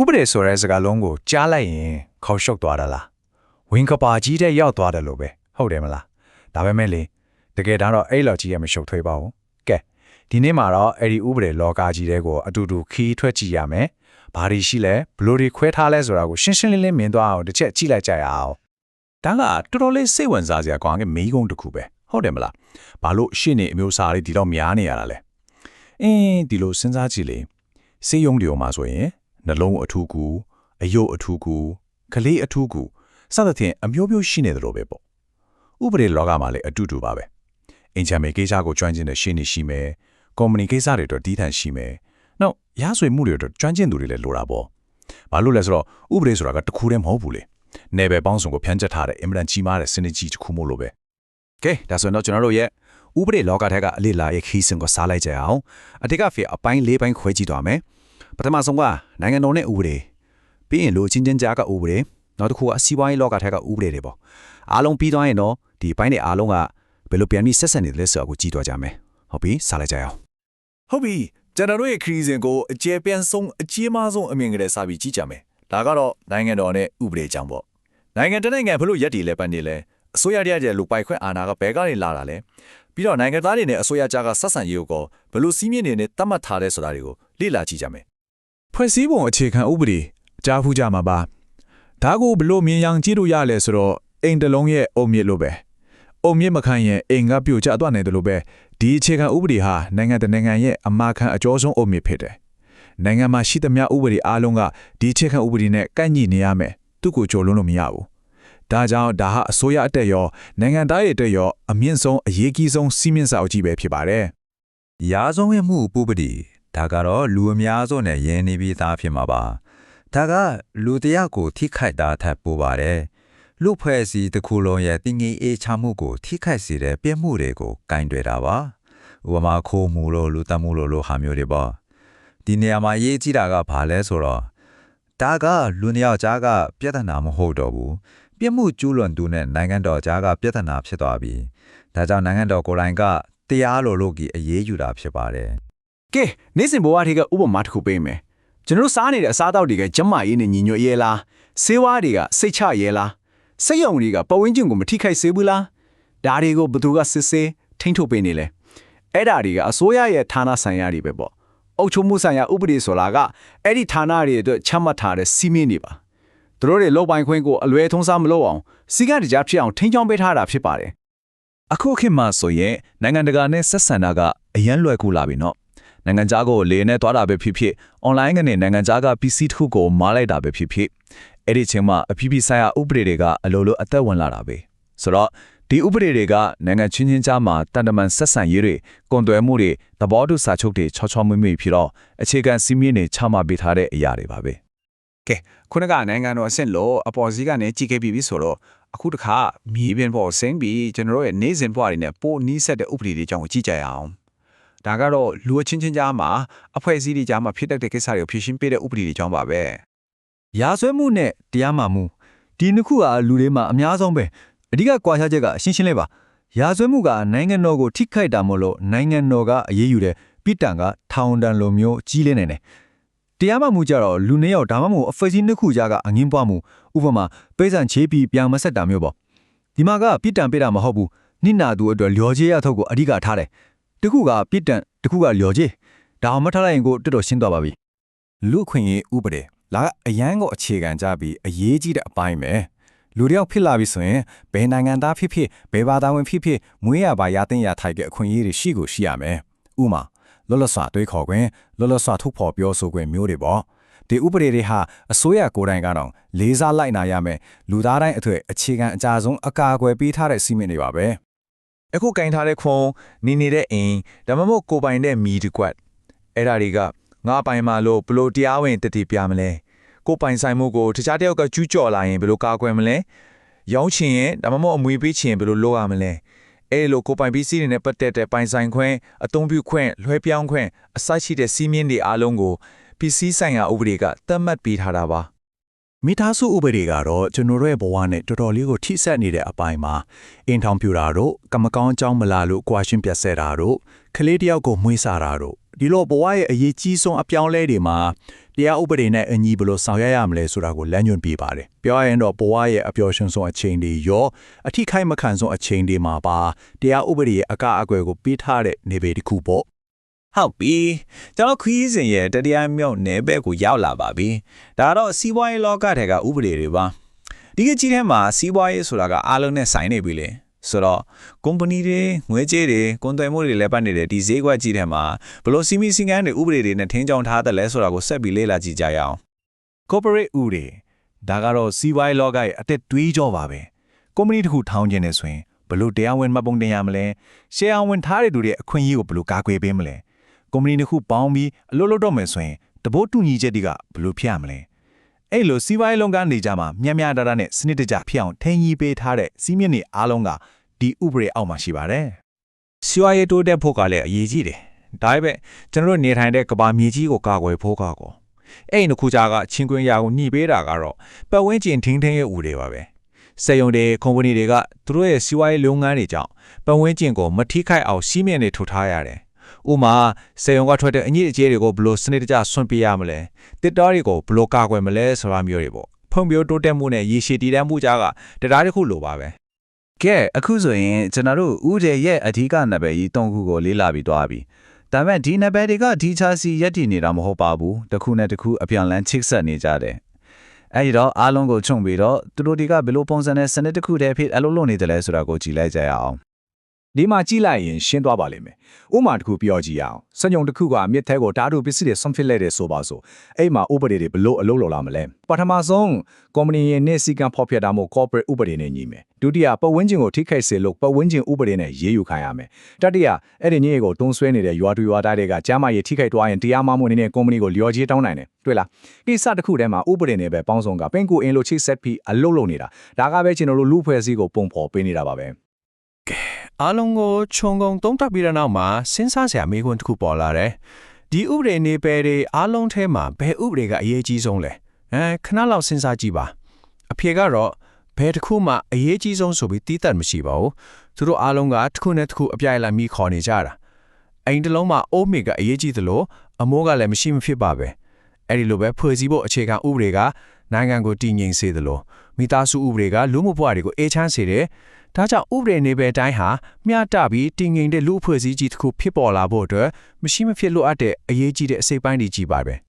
ဥပဒေဆိုတဲ့စကားလုံးကိုကြားလိုက်ရင်ခေါက်ရှုပ်သွားတာလားဝင်ကပါကြီးတဲ့ရောက်သွားတယ်လို့ပဲဟုတ်တယ်မလားဒါပေမဲ့လေတကယ်တမ်းတော့အဲ့လောက်ကြီးရမရှုပ်ထွေးပါဘူးကဲဒီနေ့မှာတော့အဲ့ဒီဥပဒေလောကကြီးတဲ့ကိုအတူတူခီးထွက်ကြည့်ရမယ်ဘာတွေရှိလဲဘလို့တွေခွဲထားလဲဆိုတာကိုရှင်းရှင်းလင်းလင်းမြင်သွားအောင်တစ်ချက်ကြည့်လိုက်ကြရအောင်ဒါကတော်တော်လေးစိတ်ဝင်စားစရာကောင်းတဲ့မေးခွန်းတစ်ခုပဲဟုတ်တယ်မလားဘာလို့ရှင်းနေအမျိုးအစားလေးဒီတော့များနေရတာလဲအင်းဒီလိုစဉ်းစားကြည့်လေစေယုံဒီယုံမှာဆိုရင် နှလုံးအထူးကူအယုတ်အထူးကူကလေးအထူးကူစသဖြင့်အမျိုးမျိုးရှိနေတယ်လို့ပဲပေါ့ဥပဒေလောကမှာလည်းအတူတူပါပဲအင်ချမ်းမေကိစ္စကိုကျွမ်းကျင်တဲ့ရှင်းနေရှိမယ်ကွန်ပဏီကိစ္စတွေအတွက်တီးထန်ရှိမယ်နောက်ရဆွေမှုတွေအတွက်ကျွမ်းကျင်သူတွေလည်းလိုတာပေါ့ဘာလို့လဲဆိုတော့ဥပဒေဆိုတာကတစ်ခုတည်းမဟုတ်ဘူးလေနယ်ပယ်ပေါင်းစုံကိုဖြန့်ကျက်ထားတဲ့အင်မတန်ကြီးမားတဲ့စနစ်ကြီးတစ်ခုမို့လို့ပဲကဲဒါဆိုရင်တော့ကျွန်တော်တို့ရဲ့ဥပဒေလောကထက်ကအလေးလာရဲ့ခီးစင်ကိုစားလိုက်ကြအောင်အတိတ်ကဖေအပိုင်း၄ပိုင်းခွဲကြည့်သွားမယ် ပထမဆုံးကနိုင်ငံတော်နဲ့ဥပဒေပြီးရင်လူချင်းချင်းကြားကဥပဒေနောက်တစ်ခုကအစီးပွားရေးလောကထက်ကဥပဒေတွေပေါ့အားလုံးပြီးသွားရင်တော့ဒီပိုင်းတွေအားလုံးကဘယ်လိုပြန်ပြီးဆက်ဆက်နေတယ်လဲဆိုတာကိုကြည့်သွားကြမယ်ဟုတ်ပြီစားလိုက်ကြအောင်ဟုတ်ပြီကျွန်တော်တို့ရဲ့ခရီးစဉ်ကိုအကျယ်ပြန့်ဆုံးအကြီးမားဆုံးအမြင်ကလေးစပြီးကြည့်ကြမယ်ဒါကတော့နိုင်ငံတော်နဲ့ဥပဒေကြောင့်ပေါ့နိုင်ငံတစ်နိုင်ငံဘလို့ရက်တည်လဲပတ်နေလဲအစိုးရတရတဲ့လူပိုက်ခွင့်အာဏာကဘယ်ကနေလာတာလဲပြီးတော့နိုင်ငံသားတွေနဲ့အစိုးရကြားကဆက်ဆံရေးကိုဘလို့စီးမြင့်နေနဲ့တတ်မှတ်ထားတဲ့ဆိုတာတွေကိုလေ့လာကြည့်ကြမယ် ဖွဲ့စည်းပုံအခြေခံဥပဒေကြားဖူးကြမှာပါဒါကိုဘလို့မြင်ยังကြည့်လို့ရလဲဆိုတော့အိမ်တစ်လုံးရဲ့အုံမြစ်လို့ပဲအုံမြစ်မခံရင်အိမ်ကပြိုကျသွားနိုင်တယ်လို့ပဲဒီအခြေခံဥပဒေဟာနိုင်ငံတကာနိုင်ငံရဲ့အမာခံအကျော်ဆုံးအုံမြစ်ဖြစ်တယ်နိုင်ငံမှာရှိသမျှဥပဒေအားလုံးကဒီအခြေခံဥပဒေနဲ့ကန့်ညီနေရမယ်သူ့ကိုကြော်လွန်းလို့မရဘူးဒါကြောင့်ဒါဟာအစိုးရအတက်ရောနိုင်ငံသားရဲ့အတက်ရောအမြင့်ဆုံးအရေးကြီးဆုံးစီးမြင့်စာအုပ်ကြီးပဲဖြစ်ပါတယ်ရာဇဝတ်မှုပုပ္ပတိ ဒါကတော့လူအများစုနဲ့ယဉ်နေပြီးသားဖြစ်မှာပါဒါကလူတစ်ယောက်ကိုထိခိုက်တာထပ်ပိုးပါတယ်လူဖွဲ့စည်းတစ်ခုလုံးရဲ့တင်ငီအေးချမှုကိုထိခိုက်စေတဲ့ပြစ်မှုတွေကိုကင်တွယ်တာပါဥပမာခိုးမှုလို့လူတက်မှုလို့လို့ဟာမျိုးတွေပေါ့ဒီနေရာမှာရေးကြည့်တာကဘာလဲဆိုတော့ဒါကလူနှစ်ယောက်ကြားကပြဿနာမဟုတ်တော့ဘူးပြစ်မှုကျူးလွန်သူနဲ့နိုင်ငံတော်ကြားကပြဿနာဖြစ်သွားပြီဒါကြောင့်နိုင်ငံတော်ကိုယ်တိုင်ကတရားလိုလို့ကြီးအရေးယူတာဖြစ်ပါတယ် ကဲနေ့စဉ်ဘဝထေကဥပမာတစ်ခုပေးမယ်ကျွန်တော်တို့စားနေတဲ့အစားအသောက်တွေကကျန်းမာရေးနဲ့ညီညွတ်ရဲလားဆေးဝါးတွေကစိတ်ချရဲလားစိတ်ယုံတွေကပတ်ဝန်းကျင်ကိုမထိခိုက်စေဘူးလားဒါတွေကိုဘယ်သူကစစ်ဆေးထိန်းထုတ်ပေးနေလဲအဲ့ဒါတွေကအစိုးရရဲ့ဌာနဆိုင်ရာတွေပဲပေါ့အုပ်ချုပ်မှုဆိုင်ရာဥပဒေဆိုတာကအဲ့ဒီဌာနတွေအတွက်ချမှတ်ထားတဲ့စီမင်းတွေပါသူတို့တွေလောက်ပိုင်ခွင့်ကိုအလွယ်ထုံးစားမလုပ်အောင်စီကံတရားဖြစ်အောင်ထိန်းချောင်းပေးထားတာဖြစ်ပါတယ်အခုခေတ်မှာဆိုရင်နိုင်ငံတကာနဲ့ဆက်ဆံတာကအရန်လွယ်ကူလာပြီနော် နိုင်ငံခြားကိုလေနဲ့သွားတာပဲဖြစ်ဖြစ် online ကနေနိုင်ငံခြားက PC တစ်ခုကိုမားလိုက်တာပဲဖြစ်ဖြစ်အဲ့ဒီချိန်မှာအ批ပိဆိုင်ရာဥပဒေတွေကအလိုလိုအသက်ဝင်လာတာပဲဆိုတော့ဒီဥပဒေတွေကနိုင်ငံချင်းချင်းကြားမှာတန်တမန်ဆက်ဆံရေးတွေကွန်တွယ်မှုတွေသဘောတူစာချုပ်တွေချောချောမွေ့မွေ့ဖြစ်တော့အခြေခံစီးမြင့်တွေချမှတ်ပေးထားတဲ့အရာတွေပါပဲကဲခုနကနိုင်ငံတော်အဆင့်လို့အပေါ်စီးကနေကြည့်ခဲ့ပြီးပြီဆိုတော့အခုတခါမြေပြင်ပေါ်ဆင်းပြီးကျွန်တော်တို့ရဲ့နေစဉ်ဘဝတွေနဲ့ပိုနီးစက်တဲ့ဥပဒေတွေအကြောင်းကိုကြည့်ကြရအောင် ဒါကတော့လူအချင်းချင်းကြားမှာအဖွဲ့အစည်းတွေကြားမှာဖြစ်တတ်တဲ့ကိစ္စတွေကိုဖြေရှင်းပေးတဲ့ဥပဒေတွေအကြောင်းပါပဲရာဇဝတ်မှုနဲ့တရားမှမှုဒီနှစ်ခုကလူတွေမှာအများဆုံးပဲအဓိကကွာခြားချက်ကရှင်းရှင်းလေးပါရာဇဝတ်မှုကနိုင်ငံတော်ကိုထိခိုက်တာမို့လို့နိုင်ငံတော်ကအရေးယူတဲ့ပြည်တံကထောင်တန်လိုမျိုးကြီးလေးနေတယ်တရားမှမှုကြတော့လူနှစ်ယောက်ဒါမှမဟုတ်အဖွဲ့အစည်းနှစ်ခုကြားကအငင်းပွားမှုဥပမာပိစံချေးပြီးပြန်မဆက်တာမျိုးပေါ့ဒီမှာကပြည်တံပေးတာမဟုတ်ဘူးနိနာသူအတွက်လျော်ကြေးရထုတ်ကိုအဓိကထားတယ် တခုကပြည်တံတခုကလျော်ကြေးဒါအောင်မထားလိုက်ရင်ကိုတော်တော်ရှင်းသွားပါပြီလူခွင့်ရေးဥပဒေလာကအရန်ကိုအခြေခံကြပြီးအရေးကြီးတဲ့အပိုင်းပဲလူတယောက်ဖြစ်လာပြီဆိုရင်ဘယ်နိုင်ငံသားဖြစ်ဖြစ်ဘယ်ဘာသာဝင်ဖြစ်ဖြစ်မွေးရပါရတဲ့ရထိုက်တဲ့အခွင့်အရေးတွေရှိကိုရှိရမယ်ဥမာလောလောဆာတွေးခေါ်ခွင့်လောလောဆာထုတ်ဖော်ပြောဆိုခွင့်မျိုးတွေပေါ့ဒီဥပဒေတွေဟာအစိုးရကိုယ်တိုင်ကတော့လေးစားလိုက်နာရမယ်လူသားတိုင်းအထွေအခြေခံအကြဆုံးအကာအကွယ်ပေးထားတဲ့စီမင်းတွေပါပဲ အခုကင်ထားတဲ့ခွန်နေနေတဲ့အိမ်ဒါမှမဟုတ်ကိုပိုင်တဲ့မီတစ်ကွက်အဲ့ဒါတွေကငါပိုင်မှာလို့ဘလို့တရားဝင်တည်တည်ပြမလဲကိုပိုင်ဆိုင်မှုကိုတခြားတယောက်ကကျူးကျော်လာရင်ဘလို့ကာကွယ်မလဲရောင်းချင်ရင်ဒါမှမဟုတ်အမွေပေးချင်ဘလို့လုပ်ရမလဲအဲ့လိုကိုပိုင်ပစ္စည်းတွေနဲ့ပတ်သက်တဲ့ပိုင်ဆိုင်ခွင့်အသုံးပြုခွင့်လွှဲပြောင်းခွင့်အစရှိတဲ့စီးမြင့်တွေအားလုံးကိုပစ္စည်းဆိုင်ရာဥပဒေကသတ်မှတ်ပေးထားတာပါ မိသားစုဥပဒေကတော့ကျွန်တော်တို့ရဲ့ဘဝနဲ့တော်တော်လေးကိုထိစပ်နေတဲ့အပိုင်းမှာအင်ထောင်ပြူတာတို့ကမ္မကောင်းအကြောင်းမလာလို့ကွာရှင်းပြတ်ဆဲတာတို့ကလေးတယောက်ကိုမွေးစားတာတို့ဒီလိုဘဝရဲ့အရေးကြီးဆုံးအပြောင်းလဲတွေမှာတရားဥပဒေနဲ့အညီဘယ်လိုဆောင်ရွက်ရမလဲဆိုတာကိုလမ်းညွှန်ပေးပါတယ်ပြောရရင်တော့ဘဝရဲ့အပျော်ရွှင်ဆုံးအချိန်တွေရောအထိခိုက်မခံဆုံးအချိန်တွေမှာပါတရားဥပဒေရဲ့အကအကွယ်ကိုပေးထားတဲ့နေပေတစ်ခုပေါ့ ဟုတ်ပြီကျွန်တော်ခရီးစဉ်ရဲ့တတရားမြောက်နယ်ဘက်ကိုရောက်လာပါပြီဒါတော့စီးပွားရေးလောကထဲကဥပဒေတွေပါဒီကကြီးထဲမှာစီးပွားရေးဆိုတာကအားလုံးနဲ့ဆိုင်နေပြီလေဆိုတော့ကုမ္ပဏီတွေငွေကြေးတွေကွန်သွယ်မှုတွေလည်းပတ်နေတဲ့ဒီဈေးကွက်ကြီးထဲမှာဘယ်လို့စီမီစင်ကန်းတွေဥပဒေတွေနဲ့ထင်းချောင်းထားတယ်လဲဆိုတာကိုဆက်ပြီးလေ့လာကြည့်ကြရအောင် corporate ဥတွေဒါကတော့စီးပွားရေးလောကရဲ့အသက်တွေးကြောပါပဲကုမ္ပဏီတစ်ခုထောင်ကျင်နေဆိုရင်ဘယ်လို့တရားဝင်မှတ်ပုံတင်ရမလဲရှယ်ယာဝင်ထားတဲ့သူတွေအခွင့်အရေးကိုဘယ်လို့ကာကွယ်ပေးမလဲ ကုမ္ပဏီတစ်ခုပေါင်းပြီးအလုပ်လုပ်တော့မယ်ဆိုရင်တဘိုးတူညီချက်တွေကဘယ်လိုဖြစ်ရမလဲအဲ့လိုစီးပွားရေးလုပ်ငန်းနေကြမှာမြန်မြန်တာတာနဲ့စနစ်တကျဖြစ်အောင်ထိန်းကြီးပေးထားတဲ့စီးမြင့်တွေအားလုံးကဒီဥပဒေအောက်မှာရှိပါတယ်။စီးပွားရေးတိုးတက်ဖို့ကလည်းအရေးကြီးတယ်။ဒါပေမဲ့ကျွန်တော်တို့နေထိုင်တဲ့ကမ္ဘာမြေကြီးကိုကာကွယ်ဖို့ကကောအဲ့ဒီခုကြာကချင်းကွင်းရာကိုညှိပေးတာကတော့ပတ်ဝန်းကျင်ထင်းထင်းရဲ့ဥတွေပါပဲ။စက်ရုံတွေကုမ္ပဏီတွေကသူတို့ရဲ့စီးပွားရေးလုပ်ငန်းတွေကြောင့်ပတ်ဝန်းကျင်ကိုမထိခိုက်အောင်စီးမြင့်တွေထုတ်ထားရတယ် ဥပမာစက်ရုံကထွက်တဲ့အညစ်အကြေးတွေကိုဘယ်လိုစနစ်တကျဆွန့်ပေးရမလဲ။တစ်တော်တွေကိုဘယ်လိုကာကွယ်မလဲဆိုတာမျိုးတွေပေါ့။ဖွံ့ဖြိုးတိုးတက်မှုနဲ့ရည်ရှည်တည်တံ့မှုကြားကတရားတစ်ခုလိုပါပဲကဲအခုဆိုရင်ကျွန်တော်တို့ဥဒေရဲ့အဓိကနံပါတ်ကြီး၃ခုကိုလေးလာပြီးသွားပြီဒါပေမဲ့ဒီနံပါတ်တွေကဒီချာစီရက်တည်နေတာမဟုတ်ပါဘူးတစ်ခုနဲ့တစ်ခုအပြန်လန်းချိတ်ဆက်နေကြတယ်အဲဒီတော့အားလုံးကိုခြုံပြီးတော့သူတို့တွေကဘယ်လိုပုံစံနဲ့စနစ်တစ်ခုတည်းဖြစ်အလုပ်လုပ်နေတယ်လဲဆိုတာကိုကြည့်လိုက်ကြရအောင် ဒီမှာကြည့်လိုက်ရင်ရှင်းသွားပါလိမ့်မယ်။ဥပမာတစ်ခုပြောကြည့်ရအောင်။စညုံတစ်ခုကမြစ်ထဲကိုဓာတ်တို့ပစ္စည်းတွေဆွန့်ပစ်လိုက်တယ်ဆိုပါစို့။အဲ့မှာဥပဒေတွေဘလို့အလုပ်လုပ်လာမလဲ။ပထမဆုံးကုမ္ပဏီရဲ့နေစီကံဖော်ပြတာမို့ corporate ဥပဒေနဲ့ညီမယ်။ဒုတိယပတ်ဝန်းကျင်ကိုထိခိုက်စေလို့ပတ်ဝန်းကျင်ဥပဒေနဲ့ရေးယူခံရမယ်။တတိယအဲ့ဒီညကိုတုံးဆွဲနေတဲ့ရွာသူရွာသားတွေကကျမ်းမာရေးထိခိုက်သွားရင်တရားမမှုနေတဲ့ကုမ္ပဏီကိုလျော်ကြေးတောင်းနိုင်တယ်။တွေ့လား။ကိစ္စတစ်ခုတည်းမှာဥပဒေနဲ့ပဲပေါင်းစုံကပင်ကိုအင်းလိုချိတ်ဆက်ပြီးအလုပ်လုပ်နေတာ။ဒါကပဲကျွန်တော်တို့လူဖွဲ့စည်းကိုပုံဖော်ပေးနေတာပါပဲ။ အားလုံးကိုခြုံငုံတုံးတက်ပြီးတဲ့နောက်မှာစဉ်းစားစရာမေးခွန်းတစ်ခုပေါ်လာတယ်။ဒီဥပဒေနေပယ်တွေအားလုံးထဲမှာဘယ်ဥပဒေကအရေးကြီးဆုံးလဲ။အဲခဏလောက်စဉ်းစားကြည့်ပါ။အဖြေကတော့ဘယ်တစ်ခုမှအရေးကြီးဆုံးဆိုပြီးတီးတတ်မရှိပါဘူး။သူတို့အားလုံးကတစ်ခုနဲ့တစ်ခုအပြိုင်လိုက်မိခေါ်နေကြတာ။အိမ်တစ်လုံးမှာအိုးမေကအရေးကြီးသလိုအမိုးကလည်းမရှိမဖြစ်ပါပဲ။အဲ့ဒီလိုပဲဖွဲ့စည်းဖို့အခြေခံဥပဒေက နိုင်ငံကိုတည်ငြိမ်စေသလိုမိသားစုဥပဒေကလူမှုဘဝတွေကိုအေးချမ်းစေတယ်။ဒါကြောင့်ဥပဒေနေပဲတိုင်းဟာမျှတပြီးတည်ငြိမ်တဲ့လူအဖွဲ့အစည်းကြီးတစ်ခုဖြစ်ပေါ်လာဖို့အတွက်မရှိမဖြစ်လိုအပ်တဲ့အရေးကြီးတဲ့အစိပ်ပိုင်းတွေကြီးပါပဲ။